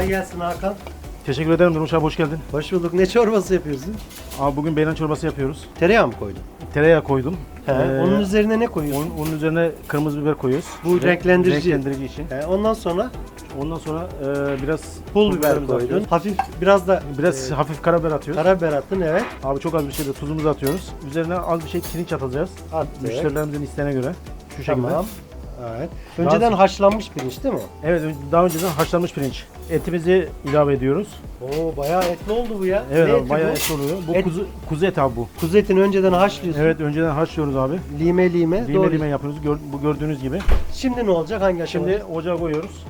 Kolay gelsin Hakan. Teşekkür ederim Durmuş abi hoş geldin. Hoş bulduk. Ne çorbası yapıyorsun? Abi bugün beyran çorbası yapıyoruz. Tereyağı mı koydun? Tereyağı koydum. He, Ee, onun üzerine ne koyuyorsun? onun, onun üzerine kırmızı biber koyuyoruz. Bu Re- renklendirici. Renklendirici için. He, ondan sonra Ondan sonra e, biraz pul biber biberimizi koydun. atıyoruz. Hafif biraz da Biraz e, hafif karabiber atıyoruz. karabiber attın evet. Abi çok az bir şey de tuzumuzu atıyoruz. Üzerine az bir şey pirinç atacağız. Attık. Müşterilerimizin isteğine göre. Şu şekilde. Tamam. Evet. Önceden haşlanmış pirinç değil mi? Evet daha önceden haşlanmış pirinç. Etimizi ilave ediyoruz. Oo bayağı etli oldu bu ya. Evet Ne abi eti bayağı bu? et oluyor. Bu Et- kuzu, kuzu eti abi bu. Kuzu etini önceden haşlıyorsun. Evet önceden haşlıyoruz abi. Lime lime. Lime Doğru. lime yapıyoruz. Gör- bu gördüğünüz gibi. Şimdi ne olacak? Hangi aşamada? Şimdi ocağa koyuyoruz.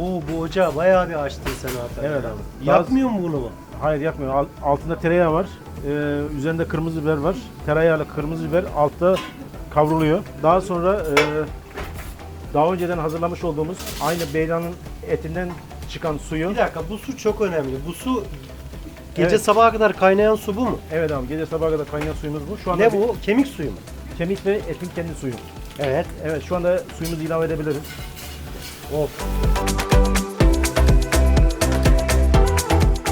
Oo bu ocağı bayağı bir açtın sen Hakan. Evet abi. Yakmıyor mu bunu mu? Hayır yakmıyor. Al- Altında tereyağı var. Ee, üzerinde kırmızı biber var. Tereyağıyla kırmızı biber altta kavruluyor. Daha sonra e, daha önceden hazırlamış olduğumuz aynı beyranın etinden çıkan suyu. Bir dakika bu su çok önemli. Bu su gece Evet. sabaha kadar kaynayan su bu mu? Evet abi gece sabaha kadar kaynayan suyumuz bu. Şu anda Ne bir- bu? Kemik suyu mu? Kemik ve etin kendi suyu. Evet. Evet şu anda suyumuzu ilave edebiliriz. Of.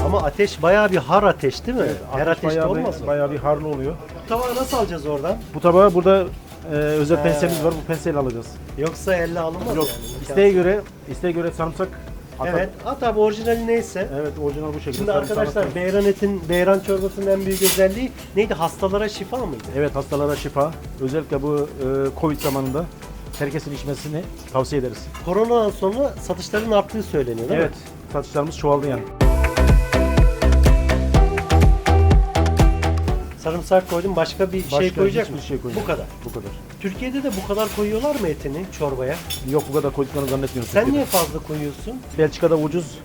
Ama ateş bayağı bir har ateş değil mi? Her Ateş ateşte bayağı olmaz bir, mı? bayağı bir harlı oluyor. Tabağı nasıl alacağız oradan? Bu tabağı burada e, özel He. penselimiz var. Bu penseyle alacağız. Yoksa elle alınmaz Yok yani. isteğe göre isteğe göre sarımsak atar. Evet. At abi orijinali neyse. Evet orijinal bu şekilde. Şimdi sarımsak arkadaşlar atıyoruz. beyran etin, beyran çorbasının en büyük özelliği neydi? Hastalara şifa mıydı? Evet hastalara şifa. Özellikle bu e, Covid zamanında herkesin içmesini tavsiye ederiz. Koronadan sonra satışların arttığı söyleniyor değil Evet. mi? Satışlarımız çoğaldı yani. Sarımsak koydum. Başka bir şey Başka koyacak hiçbir mı? şey koymayacağız. Bu kadar. Bu kadar. Türkiye'de de bu kadar koyuyorlar mı etini çorbaya? Yok bu kadar koyduklarını zannetmiyorum. Sen Türkiye'de. niye fazla koyuyorsun? Belçika'da ucuz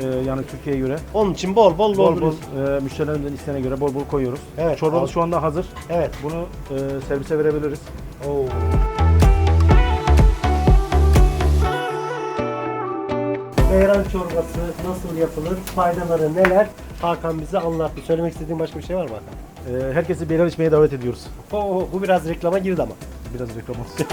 e, yani Türkiye'ye göre. Onun için bol bol Bol bol dolduruyorsun. e, müşterilerimizin isteğine göre bol bol koyuyoruz. Evet, Çorbamız al. şu anda hazır. Evet. Bunu e, servise verebiliriz. Oo. Beyran çorbası nasıl yapılır? Faydaları neler? Hakan bize anlattı. Söylemek istediğin başka bir şey var mı Hakan? E, herkesi beyran içmeye davet ediyoruz. Oo, bu biraz reklama girdi ama. Biraz reklam olsun.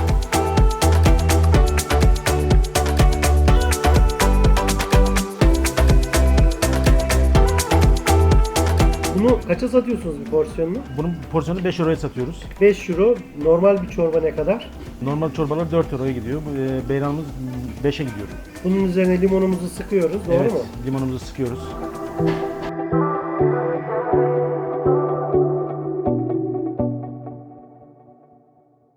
Bunu kaça satıyorsunuz bir porsiyonunu? Bunun porsiyonu 5 euroya satıyoruz. 5 euro. Normal bir çorba ne kadar? Normal çorbalar 4 euroya gidiyor. Bu e, beyranımız 5'e gidiyor. Bunun üzerine limonumuzu sıkıyoruz. Doğru evet, mu? limonumuzu sıkıyoruz.